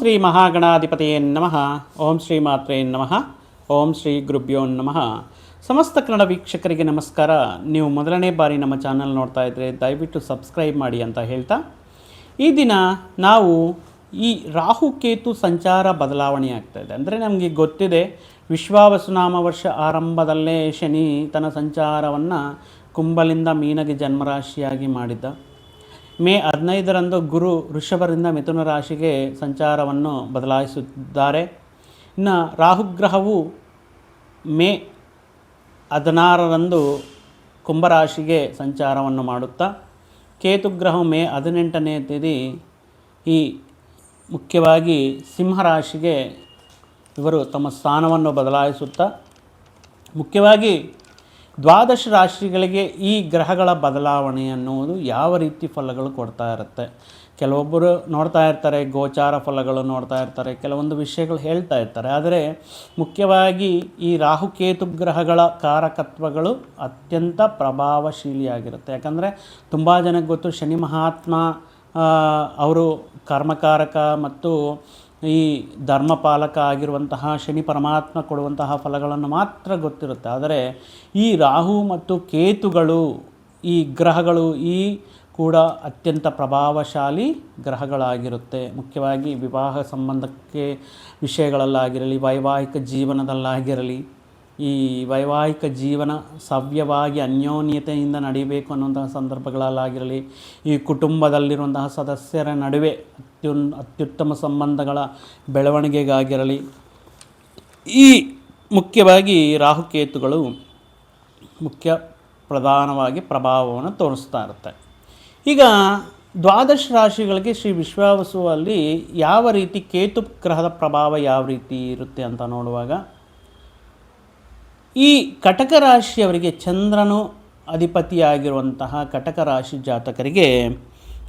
ಶ್ರೀ ಮಹಾಗಣಾಧಿಪತಿಯೇ ನಮಃ. ಓಂ ಶ್ರೀ ಮಾತ್ರೇ ನಮಃ. ಓಂ ಶ್ರೀ ಗುರುಭ್ಯೋ ನಮಃ. ಸಮಸ್ತ ಕನ್ನಡ ವೀಕ್ಷಕರಿಗೆ ನಮಸ್ಕಾರ. ನೀವು ಮೊದಲನೇ ಬಾರಿ ನಮ್ಮ ಚಾನಲ್ ನೋಡ್ತಾ ಇದ್ದರೆ ದಯವಿಟ್ಟು ಸಬ್ಸ್ಕ್ರೈಬ್ ಮಾಡಿ ಅಂತ ಹೇಳ್ತಾ. ಈ ದಿನ ನಾವು ಈ ರಾಹುಕೇತು ಸಂಚಾರ ಬದಲಾವಣೆ ಆಗ್ತಾ ಇದೆ. ಅಂದರೆ ನಮಗೆ ಗೊತ್ತಿದೆ, ವಿಶ್ವಾವಸುನಾಮ ವರ್ಷ ಆರಂಭದಲ್ಲೇ ಶನಿ ತನ್ನ ಸಂಚಾರವನ್ನು ಕುಂಬಲಿಂದ ಮೀನಗೆ ಜನ್ಮರಾಶಿಯಾಗಿ ಮಾಡಿದ್ದ. ಮೇ ಹದಿನೈದರಂದು ಗುರು ವೃಷಭರಿಂದ ಮಿಥುನ ರಾಶಿಗೆ ಸಂಚಾರವನ್ನು ಬದಲಾಯಿಸುತ್ತಿದ್ದಾರೆ. ಇನ್ನು ರಾಹುಗ್ರಹವು ಮೇ ಹದಿನಾರರಂದು ಕುಂಭರಾಶಿಗೆ ಸಂಚಾರವನ್ನು ಮಾಡುತ್ತಾ, ಕೇತುಗ್ರಹವು ಮೇ ಹದಿನೆಂಟನೇ ತೇದಿ ಈ ಮುಖ್ಯವಾಗಿ ಸಿಂಹರಾಶಿಗೆ ಇವರು ತಮ್ಮ ಸ್ಥಾನವನ್ನು ಬದಲಾಯಿಸುತ್ತಾ, ಮುಖ್ಯವಾಗಿ ದ್ವಾದಶ ರಾಶಿಗಳಿಗೆ ಈ ಗ್ರಹಗಳ ಬದಲಾವಣೆ ಅನ್ನುವುದು ಯಾವ ರೀತಿ ಫಲಗಳು ಕೊಡ್ತಾ ಇರುತ್ತೆ. ಕೆಲವೊಬ್ಬರು ನೋಡ್ತಾ ಇರ್ತಾರೆ, ಗೋಚಾರ ಫಲಗಳು ನೋಡ್ತಾ ಇರ್ತಾರೆ, ಕೆಲವೊಂದು ವಿಷಯಗಳು ಹೇಳ್ತಾ ಇರ್ತಾರೆ. ಆದರೆ ಮುಖ್ಯವಾಗಿ ಈ ರಾಹುಕೇತು ಗ್ರಹಗಳ ಕಾರಕತ್ವಗಳು ಅತ್ಯಂತ ಪ್ರಭಾವಶೀಲಿಯಾಗಿರುತ್ತೆ. ಯಾಕಂದರೆ ತುಂಬ ಜನಕ್ಕೆ ಗೊತ್ತು, ಶನಿ ಮಹಾತ್ಮ ಅವರು ಕರ್ಮಕಾರಕ ಮತ್ತು ಈ ಧರ್ಮಪಾಲಕ ಆಗಿರುವಂತಹ ಶನಿ ಪರಮಾತ್ಮ ಕೊಡುವಂತಹ ಫಲಗಳನ್ನು ಮಾತ್ರ ಗೊತ್ತಿರುತ್ತೆ. ಆದರೆ ಈ ರಾಹು ಮತ್ತು ಕೇತುಗಳು, ಈ ಗ್ರಹಗಳು ಈ ಕೂಡ ಅತ್ಯಂತ ಪ್ರಭಾವಶಾಲಿ ಗ್ರಹಗಳಾಗಿರುತ್ತೆ. ಮುಖ್ಯವಾಗಿ ವಿವಾಹ ಸಂಬಂಧಕ್ಕೆ ವಿಷಯಗಳಲ್ಲಾಗಿರಲಿ, ವೈವಾಹಿಕ ಜೀವನದಲ್ಲಾಗಿರಲಿ. ಈ ವೈವಾಹಿಕ ಜೀವನ ಸವ್ಯವಾಗಿ ಅನ್ಯೋನ್ಯತೆಯಿಂದ ನಡೀಬೇಕು ಅನ್ನುವಂತಹ ಸಂದರ್ಭಗಳಲ್ಲಾಗಿರಲಿ, ಈ ಕುಟುಂಬದಲ್ಲಿರುವಂತಹ ಸದಸ್ಯರ ನಡುವೆ ಅತ್ಯುನ್, ಅತ್ಯುತ್ತಮ ಸಂಬಂಧಗಳ ಬೆಳವಣಿಗೆಗಾಗಿರಲಿ, ಈ ಮುಖ್ಯವಾಗಿ ರಾಹುಕೇತುಗಳು ಮುಖ್ಯ ಪ್ರಧಾನವಾಗಿ ಪ್ರಭಾವವನ್ನು ತೋರಿಸ್ತಾ ಇರುತ್ತೆ. ಈಗ ದ್ವಾದಶ ರಾಶಿಗಳಿಗೆ ಶ್ರೀ ವಿಶ್ವಾವಸುವಲ್ಲಿ ಯಾವ ರೀತಿ ಕೇತು ಗ್ರಹದ ಪ್ರಭಾವ ಯಾವ ರೀತಿ ಇರುತ್ತೆ ಅಂತ ನೋಡುವಾಗ ಈ ಕಟಕ ರಾಶಿಯವರಿಗೆ ಚಂದ್ರನು ಅಧಿಪತಿಯಾಗಿರುವಂತಹ ಕಟಕ ರಾಶಿ ಜಾತಕರಿಗೆ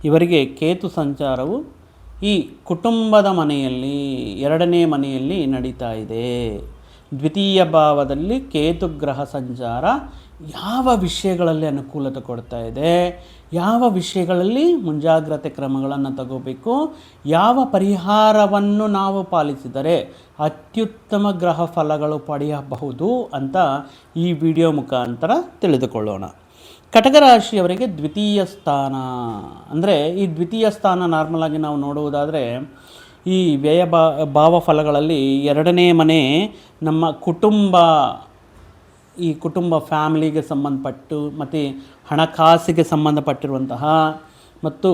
ಇವರಿಗೆ ಕೇತು ಸಂಚಾರವು ಈ ಕುಟುಂಬದ ಮನೆಯಲ್ಲಿ, ಎರಡನೇ ಮನೆಯಲ್ಲಿ ನಡೀತಾ ಇದೆ. ದ್ವಿತೀಯ ಭಾವದಲ್ಲಿ ಕೇತು ಗ್ರಹ ಸಂಚಾರ ಯಾವ ವಿಷಯಗಳಲ್ಲಿ ಅನುಕೂಲತೆ ಕೊಡ್ತಾ ಇದೆ? ಯಾವ ವಿಷಯಗಳಲ್ಲಿ ಮುಂಜಾಗ್ರತೆ ಕ್ರಮಗಳನ್ನು ತಗೋಬೇಕು? ಯಾವ ಪರಿಹಾರವನ್ನು ನಾವು ಪಾಲಿಸಿದರೆ ಅತ್ಯುತ್ತಮ ಗ್ರಹ ಫಲಗಳು ಪಡೆಯಬಹುದು ಅಂತ ಈ ವಿಡಿಯೋ ಮುಖಾಂತರ ತಿಳಿದುಕೊಳ್ಳೋಣ. ಕಟಕ ರಾಶಿಯವರಿಗೆ ದ್ವಿತೀಯ ಸ್ಥಾನ. ಅಂದರೆ ಈ ದ್ವಿತೀಯ ಸ್ಥಾನ ನಾರ್ಮಲಾಗಿ ನಾವು ನೋಡುವುದಾದರೆ ಈ ವ್ಯಯ ಭಾವ ಫಲಗಳಲ್ಲಿ ಎರಡನೇ ಮನೆ ನಮ್ಮ ಕುಟುಂಬ, ಈ ಕುಟುಂಬ ಫ್ಯಾಮಿಲಿಗೆ ಸಂಬಂಧಪಟ್ಟು ಮತ್ತು ಹಣಕಾಸಿಗೆ ಸಂಬಂಧಪಟ್ಟಿರುವಂತಹ ಮತ್ತು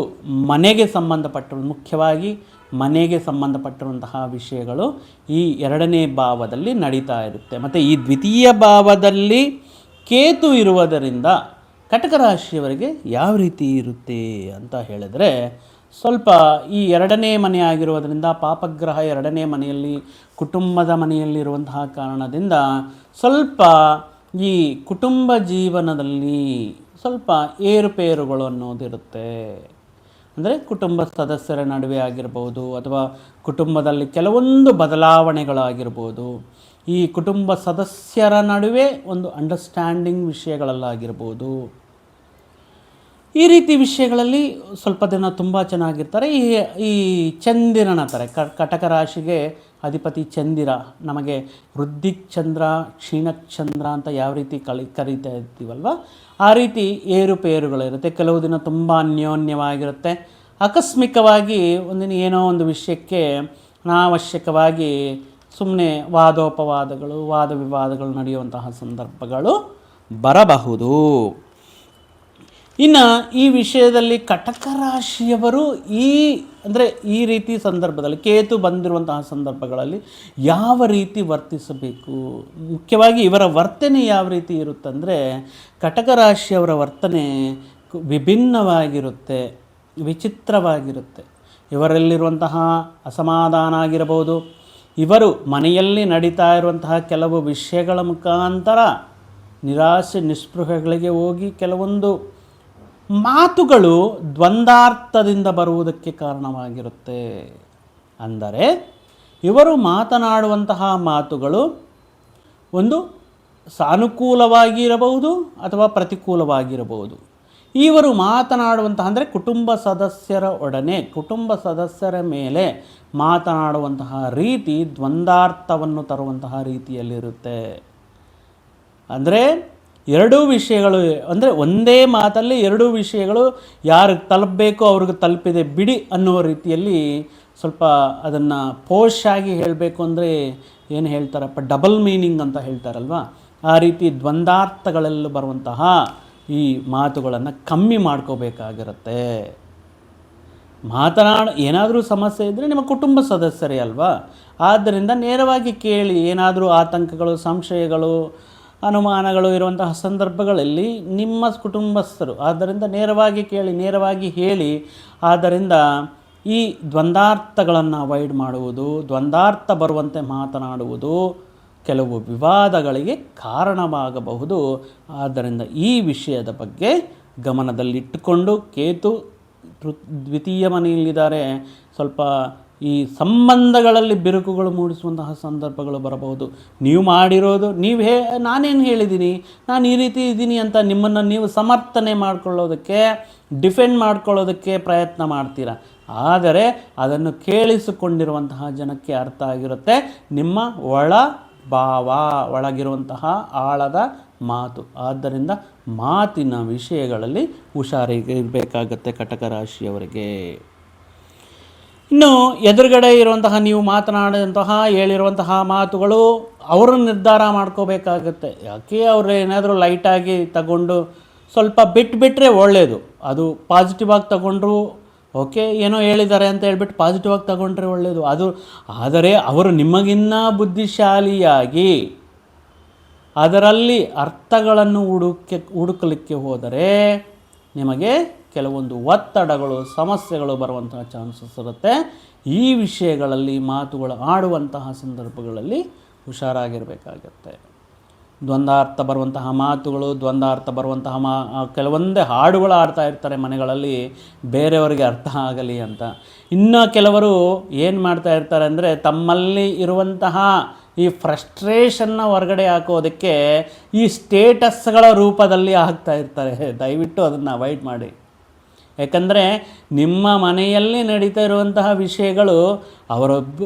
ಮನೆಗೆ ಸಂಬಂಧಪಟ್ಟ ಮುಖ್ಯವಾಗಿ ಮನೆಗೆ ಸಂಬಂಧಪಟ್ಟಿರುವಂತಹ ವಿಷಯಗಳು ಈ ಎರಡನೇ ಭಾವದಲ್ಲಿ ನಡೀತಾ ಇರುತ್ತೆ. ಮತ್ತು ಈ ದ್ವಿತೀಯ ಭಾವದಲ್ಲಿ ಕೇತು ಇರುವುದರಿಂದ ಕಟಕ ರಾಶಿಯವರಿಗೆ ಯಾವ ರೀತಿ ಇರುತ್ತೆ ಅಂತ ಹೇಳಿದ್ರೆ ಸ್ವಲ್ಪ ಈ ಎರಡನೇ ಮನೆ ಆಗಿರುವುದರಿಂದ, ಪಾಪಗ್ರಹ ಎರಡನೇ ಮನೆಯಲ್ಲಿ, ಕುಟುಂಬದ ಮನೆಯಲ್ಲಿರುವಂತಹ ಕಾರಣದಿಂದ ಸ್ವಲ್ಪ ಈ ಕುಟುಂಬ ಜೀವನದಲ್ಲಿ ಸ್ವಲ್ಪ ಏರುಪೇರುಗಳು ಅನ್ನೋದಿರುತ್ತೆ. ಅಂದರೆ ಕುಟುಂಬ ಸದಸ್ಯರ ನಡುವೆ ಆಗಿರ್ಬೋದು, ಅಥವಾ ಕುಟುಂಬದಲ್ಲಿ ಕೆಲವೊಂದು ಬದಲಾವಣೆಗಳಾಗಿರ್ಬೋದು, ಈ ಕುಟುಂಬ ಸದಸ್ಯರ ನಡುವೆ ಒಂದು ಅಂಡರ್ಸ್ಟ್ಯಾಂಡಿಂಗ್ ವಿಷಯಗಳಲ್ಲಾಗಿರ್ಬೋದು. ಈ ರೀತಿ ವಿಷಯಗಳಲ್ಲಿ ಸ್ವಲ್ಪ ದಿನ ತುಂಬ ಚೆನ್ನಾಗಿರ್ತಾರೆ. ಈ ಈ ಚಂದಿರನ ಥರ ಕಟಕ ರಾಶಿಗೆ ಅಧಿಪತಿ ಚಂದಿರ ನಮಗೆ ವೃದ್ಧಿಕ್ ಚಂದ್ರ, ಕ್ಷೀಣಕ್ ಚಂದ್ರ ಅಂತ ಯಾವ ರೀತಿ ಕಲಿ ಕರೀತಾ ಇರ್ತೀವಲ್ವ? ಆ ರೀತಿ ಏರುಪೇರುಗಳಿರುತ್ತೆ ಕೆಲವು ದಿನ ತುಂಬ ಅನ್ಯೋನ್ಯವಾಗಿರುತ್ತೆ. ಆಕಸ್ಮಿಕವಾಗಿ ಒಂದಿನ ಏನೋ ಒಂದು ವಿಷಯಕ್ಕೆ ಅನಾವಶ್ಯಕವಾಗಿ ಸುಮ್ಮನೆ ವಾದೋಪವಾದಗಳು ವಾದ ವಿವಾದಗಳು ನಡೆಯುವಂತಹ ಸಂದರ್ಭಗಳು ಬರಬಹುದು. ಇನ್ನು ಈ ವಿಷಯದಲ್ಲಿ ಕಟಕ ರಾಶಿಯವರು ಈ, ಅಂದರೆ ಈ ರೀತಿ ಸಂದರ್ಭದಲ್ಲಿ, ಕೇತು ಬಂದಿರುವಂತಹ ಸಂದರ್ಭಗಳಲ್ಲಿ ಯಾವ ರೀತಿ ವರ್ತಿಸಬೇಕು? ಮುಖ್ಯವಾಗಿ ಇವರ ವರ್ತನೆ ಯಾವ ರೀತಿ ಇರುತ್ತಂದರೆ, ಕಟಕ ರಾಶಿಯವರ ವರ್ತನೆ ವಿಭಿನ್ನವಾಗಿರುತ್ತೆ, ವಿಚಿತ್ರವಾಗಿರುತ್ತೆ. ಇವರಲ್ಲಿರುವಂತಹ ಅಸಮಾಧಾನ ಆಗಿರಬಹುದು. ಇವರು ಮನೆಯಲ್ಲಿ ನಡೀತಾ ಇರುವಂತಹ ಕೆಲವು ವಿಷಯಗಳ ಮುಖಾಂತರ ನಿರಾಸೆ, ನಿಸ್ಪೃಹಗಳಿಗೆ ಹೋಗಿ ಕೆಲವೊಂದು ಮಾತುಗಳು ದ್ವಂದಾರ್ಥದಿಂದ ಬರುವುದಕ್ಕೆ ಕಾರಣವಾಗಿರುತ್ತೆ. ಅಂದರೆ ಇವರು ಮಾತನಾಡುವಂತಹ ಮಾತುಗಳು ಒಂದು ಸಾನುಕೂಲವಾಗಿರಬಹುದು ಅಥವಾ ಪ್ರತಿಕೂಲವಾಗಿರಬಹುದು. ಇವರು ಮಾತನಾಡುವಂತಹ ಅಂದರೆ ಕುಟುಂಬ ಸದಸ್ಯರ ಒಡನೆ, ಕುಟುಂಬ ಸದಸ್ಯರ ಮೇಲೆ ಮಾತನಾಡುವಂತಹ ರೀತಿ ದ್ವಂದಾರ್ಥವನ್ನು ತರುವಂತಹ ರೀತಿಯಲ್ಲಿರುತ್ತೆ. ಅಂದರೆ ಎರಡೂ ವಿಷಯಗಳು, ಅಂದರೆ ಒಂದೇ ಮಾತಲ್ಲಿ ಎರಡೂ ವಿಷಯಗಳು ಯಾರಿಗೆ ತಲುಪಬೇಕು ಅವ್ರಿಗೆ ತಲುಪಿದೆ ಬಿಡಿ ಅನ್ನುವ ರೀತಿಯಲ್ಲಿ ಸ್ವಲ್ಪ ಅದನ್ನು ಪೋಷ್ ಆಗಿ ಹೇಳಬೇಕು ಅಂದರೆ ಏನು ಹೇಳ್ತಾರಪ್ಪ ಡಬಲ್ ಮೀನಿಂಗ್ ಅಂತ ಹೇಳ್ತಾರಲ್ವ? ಆ ರೀತಿ ದ್ವಂದ್ವಾರ್ಥಗಳಲ್ಲೂ ಬರುವಂತಹ ಈ ಮಾತುಗಳನ್ನು ಕಮ್ಮಿ ಮಾಡ್ಕೋಬೇಕಾಗಿರುತ್ತೆ. ಮಾತನಾಡ, ಏನಾದರೂ ಸಮಸ್ಯೆ ಇದ್ದರೆ ನಿಮ್ಮ ಕುಟುಂಬ ಸದಸ್ಯರೇ ಅಲ್ವಾ? ಆದ್ದರಿಂದ ನೇರವಾಗಿ ಕೇಳಿ ಏನಾದರೂ ಆತಂಕಗಳು, ಸಂಶಯಗಳು ಅನುಮಾನಗಳು ಇರುವಂತಹ ಸಂದರ್ಭಗಳಲ್ಲಿ ನಿಮ್ಮ ಕುಟುಂಬಸ್ಥರು, ಆದ್ದರಿಂದ ನೇರವಾಗಿ ಕೇಳಿ, ನೇರವಾಗಿ ಹೇಳಿ, ಆದ್ದರಿಂದ ಈ ದ್ವಂದಾರ್ಥಗಳನ್ನು ಅವಾಯ್ಡ್ ಮಾಡುವುದು, ದ್ವಂದ್ವಾರ್ಥ ಬರುವಂತೆ ಮಾತನಾಡುವುದು ಕೆಲವು ವಿವಾದಗಳಿಗೆ ಕಾರಣವಾಗಬಹುದು. ಆದ್ದರಿಂದ ಈ ವಿಷಯದ ಬಗ್ಗೆ ಗಮನದಲ್ಲಿಟ್ಟುಕೊಂಡು, ಕೇತು ದ್ವಿತೀಯ ಮನೆಯಲ್ಲಿದ್ದಾರೆ. ಸ್ವಲ್ಪ ಈ ಸಂಬಂಧಗಳಲ್ಲಿ ಬಿರುಕುಗಳು ಮೂಡಿಸುವಂತಹ ಸಂದರ್ಭಗಳು ಬರಬಹುದು. ನೀವು ಮಾಡಿರೋದು, ನೀವು ಹೇ, ನಾನೇನು ಹೇಳಿದ್ದೀನಿ, ನಾನು ಈ ರೀತಿ ಇದ್ದೀನಿ ಅಂತ ನಿಮ್ಮನ್ನು ನೀವು ಸಮರ್ಥನೆ ಮಾಡ್ಕೊಳ್ಳೋದಕ್ಕೆ, ಡಿಫೆಂಡ್ ಮಾಡ್ಕೊಳ್ಳೋದಕ್ಕೆ ಪ್ರಯತ್ನ ಮಾಡ್ತೀರಾ? ಆದರೆ ಅದನ್ನು ಕೇಳಿಸಿಕೊಂಡಿರುವಂತಹ ಜನಕ್ಕೆ ಅರ್ಥ ಆಗಿರುತ್ತೆ. ನಿಮ್ಮ ಒಳ ಭಾವ, ಒಳಗಿರುವಂತಹ ಆಳದ ಮಾತು. ಆದ್ದರಿಂದ ಮಾತಿನ ವಿಷಯಗಳಲ್ಲಿ ಹುಷಾರಿಗೆ ಇರಬೇಕಾಗತ್ತೆ ಕಟಕ ರಾಶಿಯವರಿಗೆ. ಇನ್ನು ಎದುರುಗಡೆ ಇರುವಂತಹ ನೀವು ಮಾತನಾಡಿದಂತಹ, ಹೇಳಿರುವಂತಹ ಮಾತುಗಳು ಅವರು ನಿರ್ಧಾರ ಮಾಡ್ಕೋಬೇಕಾಗತ್ತೆ. ಯಾಕೆ ಅವರು ಏನಾದರೂ ಲೈಟಾಗಿ ತಗೊಂಡು ಸ್ವಲ್ಪ ಬಿಟ್ಟು ಬಿಟ್ಟರೆ ಒಳ್ಳೆಯದು ಅದು ಪಾಸಿಟಿವ್ ಆಗಿ ತಗೊಂಡ್ರು ಓಕೆ ಏನೋ ಹೇಳಿದ್ದಾರೆ ಅಂತ ಹೇಳ್ಬಿಟ್ಟು ಪಾಸಿಟಿವ್ ಆಗಿ ತಗೊಂಡ್ರೆ ಒಳ್ಳೆಯದು ಅದು, ಆದರೆ ಅವರು ನಿಮಗಿನ್ನ ಬುದ್ಧಿಶಾಲಿಯಾಗಿ ಅದರಲ್ಲಿ ಅರ್ಥಗಳನ್ನು ಹುಡುಕೆ ಹುಡುಕಲಿಕ್ಕೆ ಹೋದರೆ ನಿಮಗೆ ಕೆಲವೊಂದು ಒತ್ತಡಗಳು, ಸಮಸ್ಯೆಗಳು ಬರುವಂತಹ ಚಾನ್ಸಸ್ ಇರುತ್ತೆ. ಈ ವಿಷಯಗಳಲ್ಲಿ ಮಾತುಗಳು ಆಡುವಂತಹ ಸಂದರ್ಭಗಳಲ್ಲಿ ಹುಷಾರಾಗಿರಬೇಕಾಗತ್ತೆ. ದ್ವಂದ್ವಾರ್ಥ ಬರುವಂತಹ ಮಾತುಗಳು, ದ್ವಂದ್ವಾರ್ಥ ಬರುವಂತಹ ಮಾ ಕೆಲವೊಂದೇ ಹಾಡುಗಳು ಆಡ್ತಾ ಇರ್ತಾರೆ ಮನೆಗಳಲ್ಲಿ, ಬೇರೆಯವರಿಗೆ ಅರ್ಥ ಆಗಲಿ ಅಂತ. ಇನ್ನು ಕೆಲವರು ಏನು ಮಾಡ್ತಾ ಇರ್ತಾರೆ ಅಂದರೆ ತಮ್ಮಲ್ಲಿ ಇರುವಂತಹ ಈ ಫ್ರಸ್ಟ್ರೇಷನ್ನ ಹೊರಗಡೆ ಹಾಕೋದಕ್ಕೆ ಈ ಸ್ಟೇಟಸ್ಗಳ ರೂಪದಲ್ಲಿ ಹಾಕ್ತಾ ಇರ್ತಾರೆ. ದಯವಿಟ್ಟು ಅದನ್ನು ಅವಾಯ್ಡ್ ಮಾಡಿ. ಯಾಕಂದರೆ ನಿಮ್ಮ ಮನೆಯಲ್ಲಿ ನಡೀತಾ ಇರುವಂತಹ ವಿಷಯಗಳು ಅವರೊಬ್ಬ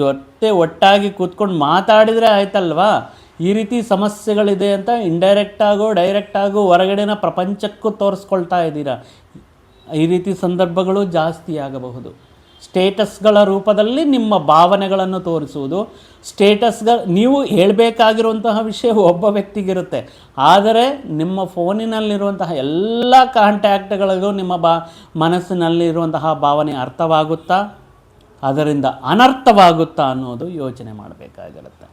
ಜೊತೆ ಒಟ್ಟಾಗಿ ಕೂತ್ಕೊಂಡು ಮಾತಾಡಿದರೆ ಆಯ್ತಲ್ವಾ? ಈ ರೀತಿ ಸಮಸ್ಯೆಗಳಿದೆ ಅಂತ ಇಂಡೈರೆಕ್ಟಾಗೋ ಡೈರೆಕ್ಟಾಗೋ ಹೊರಗಡೆನ ಪ್ರಪಂಚಕ್ಕೂ ತೋರಿಸ್ಕೊಳ್ತಾ ಇದ್ದೀರಾ? ಈ ರೀತಿ ಸಂದರ್ಭಗಳು ಜಾಸ್ತಿ ಆಗಬಹುದು. ಸ್ಟೇಟಸ್ಗಳ ರೂಪದಲ್ಲಿ ನಿಮ್ಮ ಭಾವನೆಗಳನ್ನು ತೋರಿಸುವುದು. ಸ್ಟೇಟಸ್ಗಳ, ನೀವು ಹೇಳಬೇಕಾಗಿರುವಂತಹ ವಿಷಯ ಒಬ್ಬ ವ್ಯಕ್ತಿಗಿರುತ್ತೆ. ಆದರೆ ನಿಮ್ಮ ಫೋನಿನಲ್ಲಿರುವಂತಹ ಎಲ್ಲ ಕಾಂಟ್ಯಾಕ್ಟ್ಗಳಿಗೂ ನಿಮ್ಮ ಬಾ, ಮನಸ್ಸಿನಲ್ಲಿರುವಂತಹ ಭಾವನೆ ಅರ್ಥವಾಗುತ್ತಾ? ಅದರಿಂದ ಅನರ್ಥವಾಗುತ್ತಾ ಅನ್ನೋದು ಯೋಚನೆ ಮಾಡಬೇಕಾಗಿರುತ್ತೆ.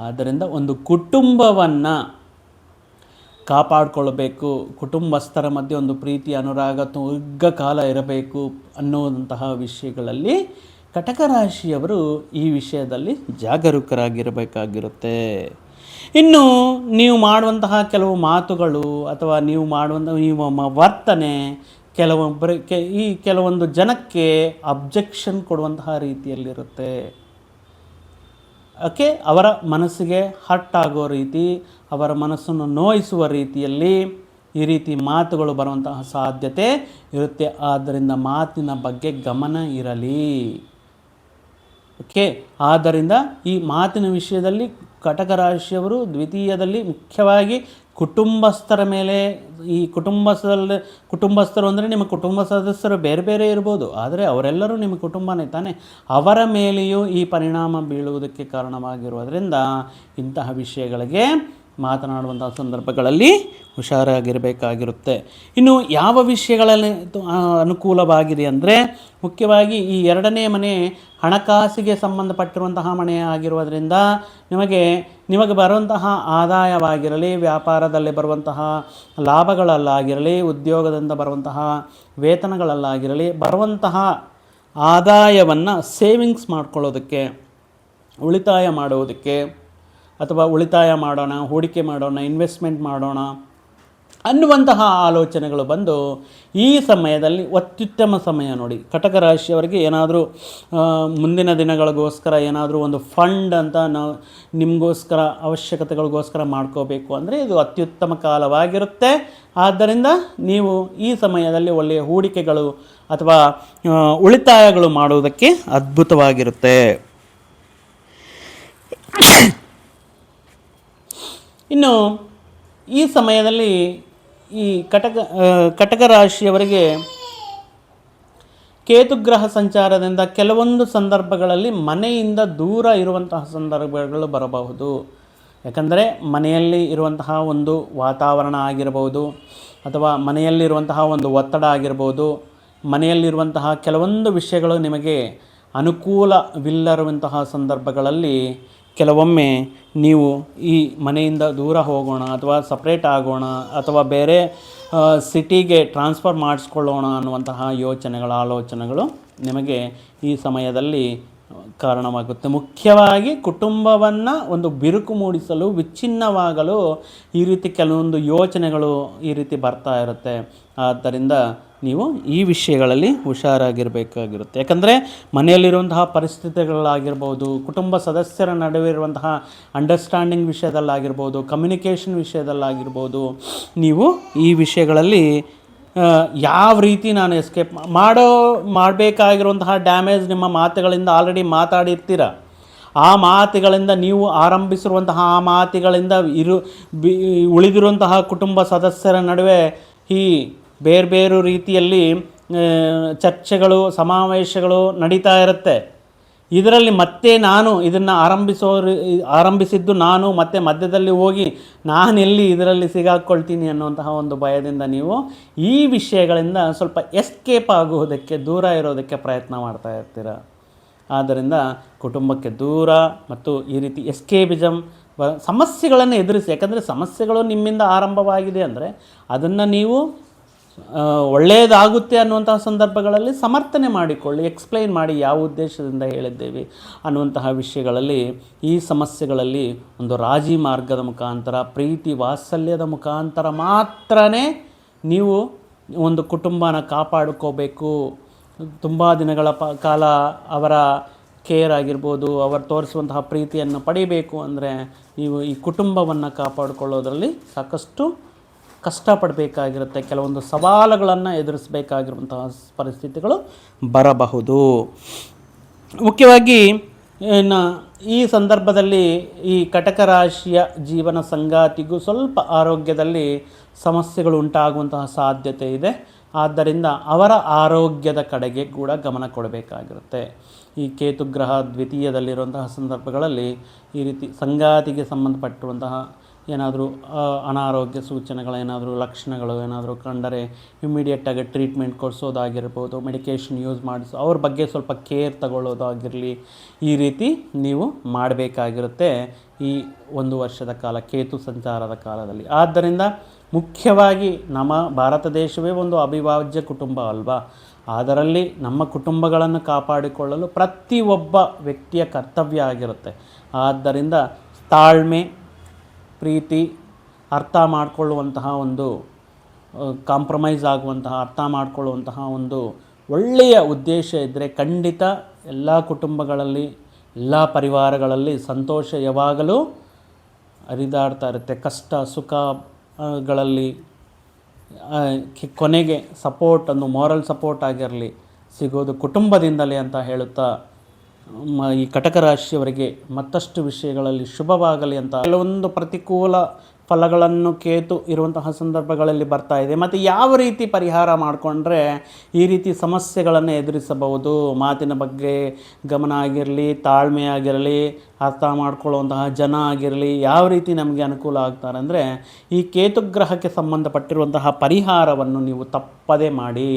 ಆದ್ದರಿಂದ ಒಂದು ಕುಟುಂಬವನ್ನು ಕಾಪಾಡಿಕೊಳ್ಬೇಕು, ಕುಟುಂಬಸ್ಥರ ಮಧ್ಯೆ ಒಂದು ಪ್ರೀತಿ, ಅನುರಾಗ ದೀರ್ಘಕಾಲ ಇರಬೇಕು ಅನ್ನುವಂತಹ ವಿಷಯಗಳಲ್ಲಿ ಕಟಕ ರಾಶಿಯವರು ಈ ವಿಷಯದಲ್ಲಿ ಜಾಗರೂಕರಾಗಿರಬೇಕಾಗಿರುತ್ತೆ. ಇನ್ನು ನೀವು ಮಾಡುವಂತಹ ಕೆಲವು ಮಾತುಗಳು ಅಥವಾ ನೀವು ಮಾಡುವಂಥ ನೀವು ವರ್ತನೆ ಕೆಲವೊಬ್ಬರಿಗೆ, ಈ ಕೆಲವೊಂದು ಜನಕ್ಕೆ ಅಬ್ಜೆಕ್ಷನ್ ಕೊಡುವಂತಹ ರೀತಿಯಲ್ಲಿರುತ್ತೆ. ಓಕೆ? ಅವರ ಮನಸ್ಸಿಗೆ ಹರ್ಟ್ ಆಗೋ ರೀತಿ, ಅವರ ಮನಸ್ಸನ್ನು ನೋಯಿಸುವ ರೀತಿಯಲ್ಲಿ ಈ ರೀತಿ ಮಾತುಗಳು ಬರುವಂತಹ ಸಾಧ್ಯತೆ ಇರುತ್ತೆ. ಆದ್ದರಿಂದ ಮಾತಿನ ಬಗ್ಗೆ ಗಮನ ಇರಲಿ. ಓಕೆ? ಆದ್ದರಿಂದ ಈ ಮಾತಿನ ವಿಷಯದಲ್ಲಿ ಕಟಕ ರಾಶಿಯವರು ದ್ವಿತೀಯದಲ್ಲಿ ಮುಖ್ಯವಾಗಿ ಕುಟುಂಬಸ್ಥರ ಮೇಲೆ, ಈ ಕುಟುಂಬದಲ್ಲಿ ಕುಟುಂಬಸ್ಥರು ಅಂದರೆ ನಿಮ್ಮ ಕುಟುಂಬ ಸದಸ್ಯರು ಬೇರೆ ಬೇರೆ ಇರ್ಬೋದು. ಆದರೆ ಅವರೆಲ್ಲರೂ ನಿಮ್ಮ ಕುಟುಂಬನೇ ತಾನೇ. ಅವರ ಮೇಲೆಯೂ ಈ ಪರಿಣಾಮ ಬೀಳುವುದಕ್ಕೆ ಕಾರಣವಾಗಿರುವುದರಿಂದ ಇಂತಹ ವಿಷಯಗಳಿಗೆ ಮಾತನಾಡುವಂತಹ ಸಂದರ್ಭಗಳಲ್ಲಿ ಹುಷಾರಾಗಿರಬೇಕಾಗಿರುತ್ತೆ. ಇನ್ನು ಯಾವ ವಿಷಯಗಳಲ್ಲಿ ಅನುಕೂಲವಾಗಿದೆ ಅಂದರೆ, ಮುಖ್ಯವಾಗಿ ಈ ಎರಡನೇ ಮನೆ ಹಣಕಾಸಿಗೆ ಸಂಬಂಧಪಟ್ಟಿರುವಂತಹ ಮನೆ ಆಗಿರುವುದರಿಂದ ನಿಮಗೆ ನಿಮಗೆ ಬರುವಂತಹ ಆದಾಯವಾಗಿರಲಿ, ವ್ಯಾಪಾರದಲ್ಲಿ ಬರುವಂತಹ ಲಾಭಗಳಲ್ಲಾಗಿರಲಿ, ಉದ್ಯೋಗದಿಂದ ಬರುವಂತಹ ವೇತನಗಳಲ್ಲಾಗಿರಲಿ, ಬರುವಂತಹ ಆದಾಯವನ್ನು ಸೇವಿಂಗ್ಸ್ ಮಾಡ್ಕೊಳ್ಳೋದಕ್ಕೆ, ಉಳಿತಾಯ ಮಾಡುವುದಕ್ಕೆ ಅಥವಾ ಉಳಿತಾಯ ಮಾಡೋಣ, ಹೂಡಿಕೆ ಮಾಡೋಣ ಇನ್ವೆಸ್ಟ್ಮೆಂಟ್ ಮಾಡೋಣ ಅನ್ನುವಂತಹ ಆಲೋಚನೆಗಳು ಬಂದು ಈ ಸಮಯದಲ್ಲಿ ಅತ್ಯುತ್ತಮ ಸಮಯ ನೋಡಿ. ಕಟಕ ರಾಶಿಯವರಿಗೆ ಏನಾದರೂ ಮುಂದಿನ ದಿನಗಳಿಗೋಸ್ಕರ ಏನಾದರೂ ಒಂದು ಫಂಡ್ ಅಂತ ನಾವು ನಿಮಗೋಸ್ಕರ, ಅವಶ್ಯಕತೆಗಳಿಗೋಸ್ಕರ ಮಾಡ್ಕೋಬೇಕು ಅಂದರೆ ಇದು ಅತ್ಯುತ್ತಮ ಕಾಲವಾಗಿರುತ್ತೆ. ಆದ್ದರಿಂದ ನೀವು ಈ ಸಮಯದಲ್ಲಿ ಒಳ್ಳೆಯ ಹೂಡಿಕೆಗಳು ಅಥವಾ ಉಳಿತಾಯಗಳು ಮಾಡುವುದಕ್ಕೆ ಅದ್ಭುತವಾಗಿರುತ್ತೆ. ಇನ್ನು ಈ ಸಮಯದಲ್ಲಿ ಈ ಕಟಕ ಕಟಕ ರಾಶಿಯವರಿಗೆ ಕೇತುಗ್ರಹ ಸಂಚಾರದಿಂದ ಕೆಲವೊಂದು ಸಂದರ್ಭಗಳಲ್ಲಿ ಮನೆಯಿಂದ ದೂರ ಇರುವಂತಹ ಸಂದರ್ಭಗಳು ಬರಬಹುದು. ಯಾಕಂದರೆ ಮನೆಯಲ್ಲಿ ಇರುವಂತಹ ಒಂದು ವಾತಾವರಣ ಆಗಿರಬಹುದು, ಅಥವಾ ಮನೆಯಲ್ಲಿರುವಂತಹ ಒಂದು ಒತ್ತಡ ಆಗಿರ್ಬೋದು ಮನೆಯಲ್ಲಿರುವಂತಹ ಕೆಲವೊಂದು ವಿಷಯಗಳು ನಿಮಗೆ ಅನುಕೂಲವಿಲ್ಲರುವಂತಹ ಸಂದರ್ಭಗಳಲ್ಲಿ ಕೆಲವೊಮ್ಮೆ ನೀವು ಈ ಮನೆಯಿಂದ ದೂರ ಹೋಗೋಣ ಅಥವಾ ಸಪ್ರೇಟ್ ಆಗೋಣ ಅಥವಾ ಬೇರೆ ಸಿಟಿಗೆ ಟ್ರಾನ್ಸ್ಫರ್ ಮಾಡಿಸ್ಕೊಳ್ಳೋಣ ಅನ್ನುವಂತಹ ಯೋಚನೆಗಳ, ಆಲೋಚನೆಗಳು ನಿಮಗೆ ಈ ಸಮಯದಲ್ಲಿ ಕಾರಣವಾಗುತ್ತೆ. ಮುಖ್ಯವಾಗಿ ಕುಟುಂಬವನ್ನು ಒಂದು ಬಿರುಕು ಮೂಡಿಸಲು, ವಿಚ್ಛಿನ್ನವಾಗಲು ಈ ರೀತಿ ಕೆಲವೊಂದು ಯೋಚನೆಗಳು ಈ ರೀತಿ ಬರ್ತಾ ಇರುತ್ತೆ. ಆದ್ದರಿಂದ ನೀವು ಈ ವಿಷಯಗಳಲ್ಲಿ ಹುಷಾರಾಗಿರಬೇಕಾಗಿರುತ್ತೆ. ಯಾಕಂದರೆ ಮನೆಯಲ್ಲಿರುವಂತಹ ಪರಿಸ್ಥಿತಿಗಳಾಗಿರ್ಬೋದು ಕುಟುಂಬ ಸದಸ್ಯರ ನಡುವೆ ಇರುವಂತಹ ಅಂಡರ್ಸ್ಟ್ಯಾಂಡಿಂಗ್ ವಿಷಯದಲ್ಲಾಗಿರ್ಬೋದು ಕಮ್ಯುನಿಕೇಷನ್ ವಿಷಯದಲ್ಲಾಗಿರ್ಬೋದು, ನೀವು ಈ ವಿಷಯಗಳಲ್ಲಿ ಯಾವ ರೀತಿ ನಾನು ಎಸ್ಕೇಪ್ ಮಾಡೋ, ಮಾಡಬೇಕಾಗಿರುವಂತಹ ಡ್ಯಾಮೇಜ್ ನಿಮ್ಮ ಮಾತುಗಳಿಂದ ಆಲ್ರೆಡಿ ಮಾತಾಡಿರ್ತೀರ? ಆ ಮಾತುಗಳಿಂದ ನೀವು ಆರಂಭಿಸಿರುವಂತಹ, ಆ ಮಾತುಗಳಿಂದ ಇರು, ಬಿ, ಉಳಿದಿರುವಂತಹ ಕುಟುಂಬ ಸದಸ್ಯರ ನಡುವೆ ಈ ಬೇರೆ ಬೇರೆ ರೀತಿಯಲ್ಲಿ ಚರ್ಚೆಗಳು, ಸಮಾವೇಶಗಳು ನಡೀತಾ ಇರುತ್ತೆ. ಇದರಲ್ಲಿ ಮತ್ತೆ ನಾನು ಇದನ್ನು ಆರಂಭಿಸೋ ಆರಂಭಿಸಿದ್ದು ನಾನು, ಮತ್ತೆ ಮಧ್ಯದಲ್ಲಿ ಹೋಗಿ ನಾನು ಎಲ್ಲಿ ಇದರಲ್ಲಿ ಸಿಗಾಕ್ಕೊಳ್ತೀನಿ ಅನ್ನುವಂತಹ ಒಂದು ಭಯದಿಂದ ನೀವು ಈ ವಿಷಯಗಳಿಂದ ಸ್ವಲ್ಪ ಎಸ್ಕೇಪ್ ಆಗುವುದಕ್ಕೆ, ದೂರ ಇರೋದಕ್ಕೆ ಪ್ರಯತ್ನ ಮಾಡ್ತಾ ಇರ್ತೀರ. ಆದ್ದರಿಂದ ಕುಟುಂಬಕ್ಕೆ ದೂರ ಮತ್ತು ಈ ರೀತಿ ಎಸ್ಕೇಬಿಜಮ್ ಸಮಸ್ಯೆಗಳನ್ನು ಎದುರಿಸಿ, ಯಾಕಂದರೆ ಸಮಸ್ಯೆಗಳು ನಿಮ್ಮಿಂದ ಆರಂಭವಾಗಿದೆ ಅಂದರೆ ಅದನ್ನು ನೀವು ಒಳ್ಳೆಯದಾಗುತ್ತೆ ಅನ್ನುವಂತಹ ಸಂದರ್ಭಗಳಲ್ಲಿ ಸಮರ್ಥನೆ ಮಾಡಿಕೊಳ್ಳಿ ಎಕ್ಸ್ಪ್ಲೈನ್ ಮಾಡಿ ಯಾವ ಉದ್ದೇಶದಿಂದ ಹೇಳಿದ್ದೇವೆ ಅನ್ನುವಂತಹ ವಿಷಯಗಳಲ್ಲಿ ಈ ಸಮಸ್ಯೆಗಳಲ್ಲಿ ಒಂದು ರಾಜಿ ಮಾರ್ಗದ ಮುಖಾಂತರ, ಪ್ರೀತಿ ವಾತ್ಸಲ್ಯದ ಮುಖಾಂತರ ಮಾತ್ರ ನೀವು ಒಂದು ಕುಟುಂಬನ ಕಾಪಾಡ್ಕೋಬೇಕು. ತುಂಬ ದಿನಗಳ ಪ, ಕಾಲ ಅವರ ಕೇರ್ ಆಗಿರ್ಬೋದು, ಅವರು ತೋರಿಸುವಂತಹ ಪ್ರೀತಿಯನ್ನು ಪಡಿಬೇಕು ಅಂದರೆ ನೀವು ಈ ಕುಟುಂಬವನ್ನು ಕಾಪಾಡಿಕೊಳ್ಳೋದ್ರಲ್ಲಿ ಸಾಕಷ್ಟು ಕಷ್ಟಪಡಬೇಕಾಗಿರುತ್ತೆ. ಕೆಲವೊಂದು ಸವಾಲುಗಳನ್ನು ಎದುರಿಸಬೇಕಾಗಿರುವಂತಹ ಪರಿಸ್ಥಿತಿಗಳು ಬರಬಹುದು. ಮುಖ್ಯವಾಗಿ, ಇನ್ನು ಈ ಸಂದರ್ಭದಲ್ಲಿ ಈ ಕಟಕ ರಾಶಿಯ ಜೀವನ ಸಂಗಾತಿಗೂ ಸ್ವಲ್ಪ ಆರೋಗ್ಯದಲ್ಲಿ ಸಮಸ್ಯೆಗಳು ಉಂಟಾಗುವಂತಹ ಸಾಧ್ಯತೆ ಇದೆ. ಆದ್ದರಿಂದ ಅವರ ಆರೋಗ್ಯದ ಕಡೆಗೆ ಕೂಡ ಗಮನ ಕೊಡಬೇಕಾಗಿರುತ್ತೆ. ಈ ಕೇತುಗ್ರಹ ದ್ವಿತೀಯದಲ್ಲಿರುವಂತಹ ಸಂದರ್ಭಗಳಲ್ಲಿ ಈ ರೀತಿ ಸಂಗಾತಿಗೆ ಸಂಬಂಧಪಟ್ಟಿರುವಂತಹ ಏನಾದರೂ ಅನಾರೋಗ್ಯ ಸೂಚನೆಗಳೇನಾದರೂ ಲಕ್ಷಣಗಳು, ಏನಾದರೂ ಕಂಡರೆ ಇಮ್ಮಿಡಿಯೇಟಾಗಿ ಟ್ರೀಟ್ಮೆಂಟ್ ಕೊಡಿಸೋದಾಗಿರ್ಬೋದು ಮೆಡಿಕೇಷನ್ ಯೂಸ್ ಮಾಡಿಸೋ, ಅವ್ರ ಬಗ್ಗೆ ಸ್ವಲ್ಪ ಕೇರ್ ತಗೊಳ್ಳೋದಾಗಿರಲಿ, ಈ ರೀತಿ ನೀವು ಮಾಡಬೇಕಾಗಿರುತ್ತೆ ಈ ಒಂದು ವರ್ಷದ ಕಾಲ, ಕೇತು ಸಂಚಾರದ ಕಾಲದಲ್ಲಿ. ಆದ್ದರಿಂದ ಮುಖ್ಯವಾಗಿ ನಮ್ಮ ಭಾರತ ದೇಶವೇ ಒಂದು ಅವಿಭಾಜ್ಯ ಕುಟುಂಬ ಅಲ್ವಾ? ಅದರಲ್ಲಿ ನಮ್ಮ ಕುಟುಂಬಗಳನ್ನು ಕಾಪಾಡಿಕೊಳ್ಳಲು ಪ್ರತಿಯೊಬ್ಬ ವ್ಯಕ್ತಿಯ ಕರ್ತವ್ಯ ಆಗಿರುತ್ತೆ. ಆದ್ದರಿಂದ ತಾಳ್ಮೆ ಪ್ರೀತಿ, ಅರ್ಥ ಮಾಡಿಕೊಳ್ಳುವಂತಹ ಒಂದು ಕಾಂಪ್ರಮೈಸ್ ಆಗುವಂತಹ, ಅರ್ಥ ಮಾಡಿಕೊಳ್ಳುವಂತಹ ಒಂದು ಒಳ್ಳೆಯ ಉದ್ದೇಶ ಇದ್ದರೆ ಖಂಡಿತ ಎಲ್ಲ ಕುಟುಂಬಗಳಲ್ಲಿ, ಎಲ್ಲ ಪರಿವಾರಗಳಲ್ಲಿ ಸಂತೋಷ ಯಾವಾಗಲೂ ಹರಿದಾಡ್ತಾ ಇರುತ್ತೆ. ಕಷ್ಟ ಸುಖಗಳಲ್ಲಿ ಕೊನೆಗೆ ಸಪೋರ್ಟ್ ಅನ್ನು ಮಾರಲ್ ಸಪೋರ್ಟ್ ಆಗಿರಲಿ, ಸಿಗೋದು ಕುಟುಂಬದಿಂದಲೇ ಅಂತ ಹೇಳುತ್ತಾ ಮ- ಈ ಕಟಕ ರಾಶಿಯವರಿಗೆ ಮತ್ತಷ್ಟು ವಿಷಯಗಳಲ್ಲಿ ಶುಭವಾಗಲಿ ಅಂತ. ಕೆಲವೊಂದು ಪ್ರತಿಕೂಲ ಫಲಗಳನ್ನು ಕೇತು ಇರುವಂತಹ ಸಂದರ್ಭಗಳಲ್ಲಿ ಬರ್ತಾ ಇದೆ. ಮತ್ತು ಯಾವ ರೀತಿ ಪರಿಹಾರ ಮಾಡಿಕೊಂಡ್ರೆ ಈ ರೀತಿ ಸಮಸ್ಯೆಗಳನ್ನು ಎದುರಿಸಬಹುದು? ಮಾತಿನ ಬಗ್ಗೆ ಗಮನ ಆಗಿರಲಿ, ತಾಳ್ಮೆ ಆಗಿರಲಿ, ಅರ್ಥ ಮಾಡ್ಕೊಳ್ಳುವಂತಹ ಜನ ಆಗಿರಲಿ, ಯಾವ ರೀತಿ ನಮಗೆ ಅನುಕೂಲ ಆಗ್ತಾರೆ ಅಂದರೆ ಈ ಕೇತುಗ್ರಹಕ್ಕೆ ಸಂಬಂಧಪಟ್ಟಿರುವಂತಹ ಪರಿಹಾರವನ್ನು ನೀವು ತಪ್ಪದೇ ಮಾಡಿ.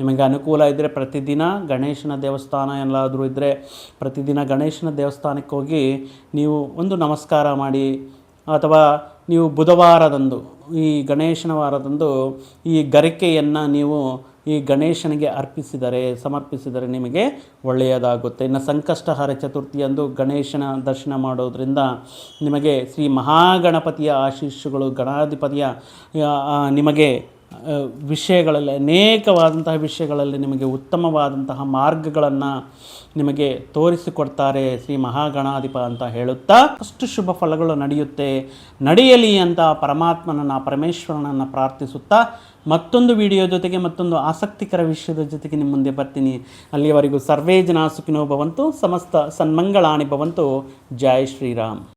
ನಿಮಗೆ ಅನುಕೂಲ ಇದ್ದರೆ ಪ್ರತಿದಿನ ಗಣೇಶನ ದೇವಸ್ಥಾನ ಎಲ್ಲಾದರೂ ಇದ್ದರೆ ಪ್ರತಿದಿನ ಗಣೇಶನ ದೇವಸ್ಥಾನಕ್ಕೆ ಹೋಗಿ ನೀವು ಒಂದು ನಮಸ್ಕಾರ ಮಾಡಿ ಅಥವಾ ನೀವು ಬುಧವಾರದಂದು, ಈ ಗಣೇಶನ ವಾರದಂದು ಈ ಗರಿಕೆಯನ್ನು ನೀವು ಈ ಗಣೇಶನಿಗೆ ಅರ್ಪಿಸಿದರೆ, ಸಮರ್ಪಿಸಿದರೆ ನಿಮಗೆ ಒಳ್ಳೆಯದಾಗುತ್ತೆ. ಇನ್ನು ಸಂಕಷ್ಟಹಾರ ಚತುರ್ಥಿಯಂದು ಗಣೇಶನ ದರ್ಶನ ಮಾಡೋದರಿಂದ ನಿಮಗೆ ಶ್ರೀ ಮಹಾಗಣಪತಿಯ ಆಶೀಸ್ಸುಗಳು, ಗಣಾಧಿಪತಿಯ ನಿಮಗೆ ವಿಷಯಗಳಲ್ಲಿ, ಅನೇಕವಾದಂತಹ ವಿಷಯಗಳಲ್ಲಿ ನಿಮಗೆ ಉತ್ತಮವಾದಂತಹ ಮಾರ್ಗಗಳನ್ನು ನಿಮಗೆ ತೋರಿಸಿಕೊಡ್ತಾರೆ ಶ್ರೀ ಮಹಾಗಣಾಧಿಪ ಅಂತ ಹೇಳುತ್ತಾ, ಅಷ್ಟು ಶುಭ ಫಲಗಳು ನಡೆಯುತ್ತೆ. ನಡೆಯಲಿ ಅಂತ ಪರಮಾತ್ಮನನ್ನು, ಪರಮೇಶ್ವರನನ್ನು ಪ್ರಾರ್ಥಿಸುತ್ತಾ, ಮತ್ತೊಂದು ವಿಡಿಯೋ ಜೊತೆಗೆ ಮತ್ತೊಂದು ಆಸಕ್ತಿಕರ ವಿಷಯದ ಜೊತೆಗೆ ನಿಮ್ಮ ಮುಂದೆ ಬರ್ತೀನಿ. ಅಲ್ಲಿಯವರೆಗೂ ಸರ್ವೇ ಜನ ಸುಖಿನೋ ಭವಂತು, ಸಮಸ್ತ ಸನ್ಮಂಗಳಾಣಿ ಭವಂತು. ಜೈ ಶ್ರೀರಾಮ್.